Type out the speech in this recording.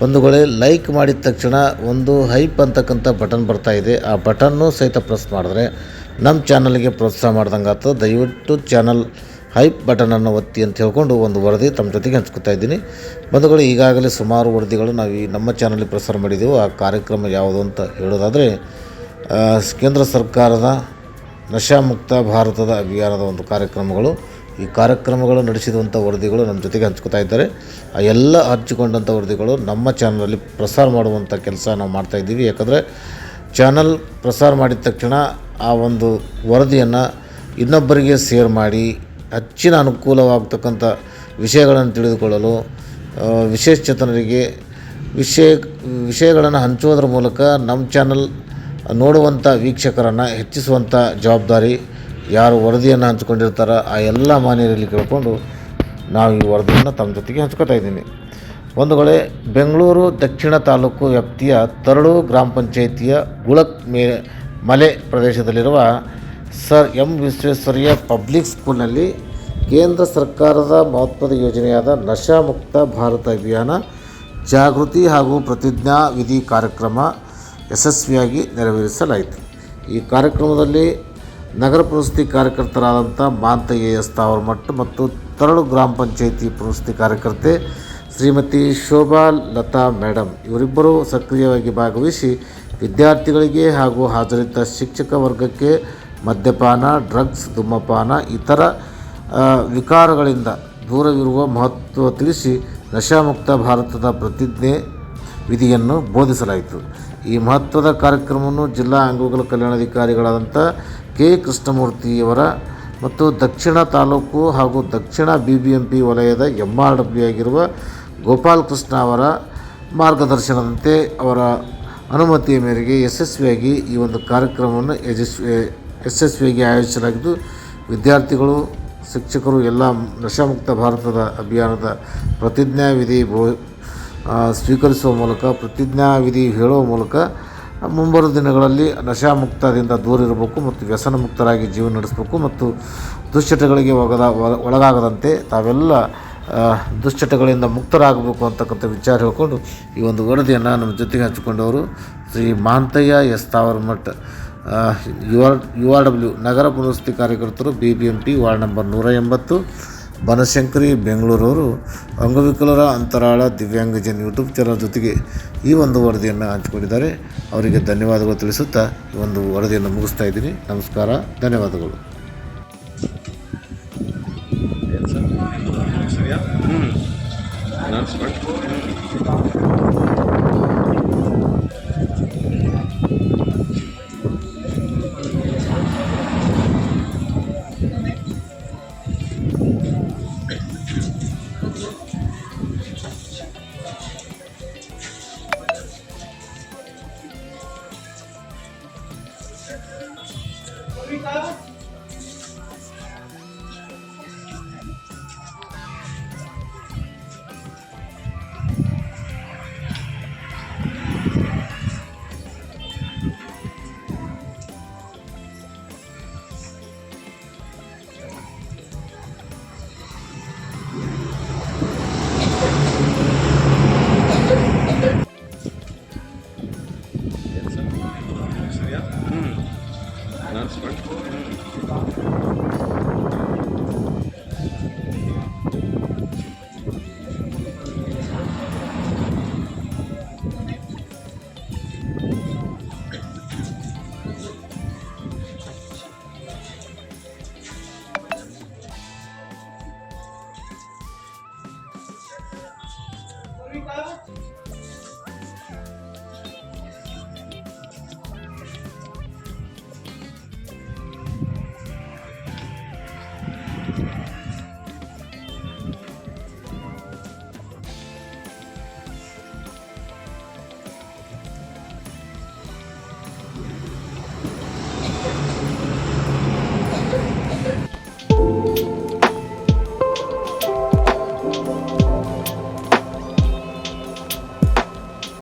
ಬಂಧುಗಳೇ ಲೈಕ್ ಮಾಡಿದ ತಕ್ಷಣ ಒಂದು ಹೈಪ್ ಅಂತಕ್ಕಂಥ ಬಟನ್ ಬರ್ತಾ ಇದೆ. ಆ ಬಟನ್ನು ಸಹಿತ ಪ್ರೆಸ್ ಮಾಡಿದ್ರೆ ನಮ್ಮ ಚಾನಲ್ಗೆ ಪ್ರೋತ್ಸಾಹ ಮಾಡ್ದಂಗೆ ಆಗ್ತದೆ. ದಯವಿಟ್ಟು ಚಾನಲ್ ಹೈಪ್ ಬಟನನ್ನು ಒತ್ತಿ ಅಂತ ಹೇಳ್ಕೊಂಡು ಒಂದು ವರದಿ ತಮ್ಮ ಜೊತೆಗೆ ಹಂಚ್ಕೊತಾ ಇದ್ದೀನಿ. ಬಂಧುಗಳು ಈಗಾಗಲೇ ಸುಮಾರು ವರದಿಗಳು ನಾವು ಈ ನಮ್ಮ ಚಾನಲ್ಲಿ ಪ್ರಸಾರ ಮಾಡಿದ್ದೆವು ಆ ಕಾರ್ಯಕ್ರಮ ಯಾವುದು ಅಂತ ಹೇಳೋದಾದರೆ ಕೇಂದ್ರ ಸರ್ಕಾರದ ನಶಾಮುಕ್ತ ಭಾರತದ ಅಭಿಯಾನದ ಒಂದು ಕಾರ್ಯಕ್ರಮಗಳು. ಈ ಕಾರ್ಯಕ್ರಮಗಳು ನಡೆಸಿದಂಥ ವರದಿಗಳು ನಮ್ಮ ಜೊತೆಗೆ ಹಂಚ್ಕೋತಾ ಇದ್ದಾರೆ. ಆ ಎಲ್ಲ ಹಂಚಿಕೊಂಡಂಥ ವರದಿಗಳು ನಮ್ಮ ಚಾನಲಲ್ಲಿ ಪ್ರಸಾರ ಮಾಡುವಂಥ ಕೆಲಸ ನಾವು ಮಾಡ್ತಾಯಿದ್ದೀವಿ ಯಾಕಂದರೆ ಚಾನಲ್ ಪ್ರಸಾರ ಮಾಡಿದ ತಕ್ಷಣ ಆ ಒಂದು ವರದಿಯನ್ನು ಇನ್ನೊಬ್ಬರಿಗೆ ಶೇರ್ ಮಾಡಿ ಹೆಚ್ಚಿನ ಅನುಕೂಲವಾಗ್ತಕ್ಕಂಥ ವಿಷಯಗಳನ್ನು ತಿಳಿದುಕೊಳ್ಳಲು ವಿಶೇಷ ವಿಶೇಷಚೇತನರಿಗೆ ವಿಷಯ, ವಿಷಯಗಳನ್ನು ಹಂಚೋದ್ರ ಮೂಲಕ ನಮ್ಮ ಚಾನಲ್ ನೋಡುವಂಥ ವೀಕ್ಷಕರನ್ನು ಹೆಚ್ಚಿಸುವಂಥ ಜವಾಬ್ದಾರಿ ಯಾರು ವರದಿಯನ್ನು ಹಂಚ್ಕೊಂಡಿರ್ತಾರೋ, ಆ ಎಲ್ಲ ಮಾನ್ಯರಲ್ಲಿ ಕೇಳಿಕೊಂಡು ನಾವು ಈ ವರದಿಯನ್ನು ತಮ್ಮ ಜೊತೆಗೆ ಹಂಚ್ಕೊತಾ ಇದ್ದೀನಿ. ಒಂದು ವೇಳೆ ಬೆಂಗಳೂರು ದಕ್ಷಿಣ ತಾಲೂಕು ವ್ಯಾಪ್ತಿಯ ತರಳು ಗ್ರಾಮ ಪಂಚಾಯಿತಿಯ ಗುಳಕ್ ಮೇ, ಮಲೆ ಪ್ರದೇಶದಲ್ಲಿರುವ ಸರ್ ಎಂ ವಿಶ್ವೇಶ್ವರಯ್ಯ ಪಬ್ಲಿಕ್ ಸ್ಕೂಲ್ನಲ್ಲಿ ಕೇಂದ್ರ ಸರ್ಕಾರದ ಮಹತ್ವದ ಯೋಜನೆಯಾದ ನಶಾಮುಕ್ತ ಭಾರತ ಅಭಿಯಾನ ಜಾಗೃತಿ ಹಾಗೂ ಪ್ರತಿಜ್ಞಾ ವಿಧಿ ಕಾರ್ಯಕ್ರಮ ಯಶಸ್ವಿಯಾಗಿ ನೆರವೇರಿಸಲಾಯಿತು. ಈ ಕಾರ್ಯಕ್ರಮದಲ್ಲಿ ನಗರ ಪ್ರಶಸ್ತಿ ಕಾರ್ಯಕರ್ತರಾದಂಥ ಮಾಂತಯ್ಯ ಸ್ಥಾವರ ಮಠ ಮತ್ತು ತರಳು ಗ್ರಾಮ ಪಂಚಾಯಿತಿ ಪ್ರಶಸ್ತಿ ಕಾರ್ಯಕರ್ತೆ ಶ್ರೀಮತಿ ಶೋಭಾ ಲತಾ ಮೇಡಮ್ ಇವರಿಬ್ಬರು ಸಕ್ರಿಯವಾಗಿ ಭಾಗವಹಿಸಿ ವಿದ್ಯಾರ್ಥಿಗಳಿಗೆ ಹಾಗೂ ಹಾಜರಿದ್ದ ಶಿಕ್ಷಕ ವರ್ಗಕ್ಕೆ ಮದ್ಯಪಾನ, ಡ್ರಗ್ಸ್, ಧೂಮಪಾನ, ಇತರ ವಿಕಾರಗಳಿಂದ ದೂರವಿರುವ ಮಹತ್ವ ತಿಳಿಸಿ ನಶಾಮುಕ್ತ ಭಾರತದ ಪ್ರತಿಜ್ಞೆ ವಿಧಿಯನ್ನು ಬೋಧಿಸಲಾಯಿತು. ಈ ಮಹತ್ವದ ಕಾರ್ಯಕ್ರಮವನ್ನು ಜಿಲ್ಲಾ ಅಂಗಗಳ ಕಲ್ಯಾಣಾಧಿಕಾರಿಗಳಾದಂಥ ಕೆ ಕೃಷ್ಣಮೂರ್ತಿಯವರ ಮತ್ತು ದಕ್ಷಿಣ ತಾಲೂಕು ಹಾಗೂ ದಕ್ಷಿಣ ಬಿ ಬಿ ಎಂ ಪಿ ವಲಯದ ಎಂ ಆರ್ ಡಬ್ಲ್ಯೂ ಆಗಿರುವ ಗೋಪಾಲ್ ಕೃಷ್ಣ ಅವರ ಮಾರ್ಗದರ್ಶನದಂತೆ ಅವರ ಅನುಮತಿಯ ಮೇರೆಗೆ ಯಶಸ್ವಿಯಾಗಿ ಈ ಒಂದು ಕಾರ್ಯಕ್ರಮವನ್ನು ಯಶಸ್ವಿ, ಯಶಸ್ವಿಯಾಗಿ ಆಯೋಜಿಸಲಾಗಿದ್ದು, ವಿದ್ಯಾರ್ಥಿಗಳು, ಶಿಕ್ಷಕರು, ಎಲ್ಲ ನಶಾಮುಕ್ತ ಭಾರತದ ಅಭಿಯಾನದ ಪ್ರತಿಜ್ಞಾವಿಧಿ ಸ್ವೀಕರಿಸುವ ಮೂಲಕ, ಪ್ರತಿಜ್ಞಾವಿಧಿ ಹೇಳುವ ಮೂಲಕ ಮುಂಬರುವ ದಿನಗಳಲ್ಲಿ ನಶಾಮುಕ್ತದಿಂದ ದೂರ ಇರಬೇಕು ಮತ್ತು ವ್ಯಸನ ಮುಕ್ತರಾಗಿ ಜೀವನ ನಡೆಸಬೇಕು ಮತ್ತು ದುಶ್ಚಟಗಳಿಗೆ ಒಗದ ಒಳ- ಒಳಗಾಗದಂತೆ ತಾವೆಲ್ಲ ದುಶ್ಚಟಗಳಿಂದ ಮುಕ್ತರಾಗಬೇಕು ಅಂತಕ್ಕಂಥ ವಿಚಾರ ಹೇಳಿಕೊಂಡು ಈ ಒಂದು ವರದಿಯನ್ನು ನಮ್ಮ ಜೊತೆಗೆ ಹಂಚಿಕೊಂಡವರು Shri Manthaiah S Tavaramath U R U R W ನಗರ ಪುನರ್ವಸತಿ ಕಾರ್ಯಕರ್ತರು, B B M P ward number ನೂರ ಎಂಬತ್ತು ಬನಶಂಕರಿ, ಬೆಂಗಳೂರವರು ಅಂಗವಿಕಲರ ಅಂತರಾಳ ದಿವ್ಯಾಂಗಜನ್ ಯೂಟ್ಯೂಬ್ ಚಾನಲ್ ಜೊತೆಗೆ ಈ ಒಂದು ವರದಿಯನ್ನು ಹಂಚಿಕೊಂಡಿದ್ದಾರೆ. ಅವರಿಗೆ ಧನ್ಯವಾದಗಳು ತಿಳಿಸುತ್ತಾ ಈ ಒಂದು ವರದಿಯನ್ನು ಮುಗಿಸ್ತಾ ಇದ್ದೀನಿ. ನಮಸ್ಕಾರ. ಧನ್ಯವಾದಗಳು.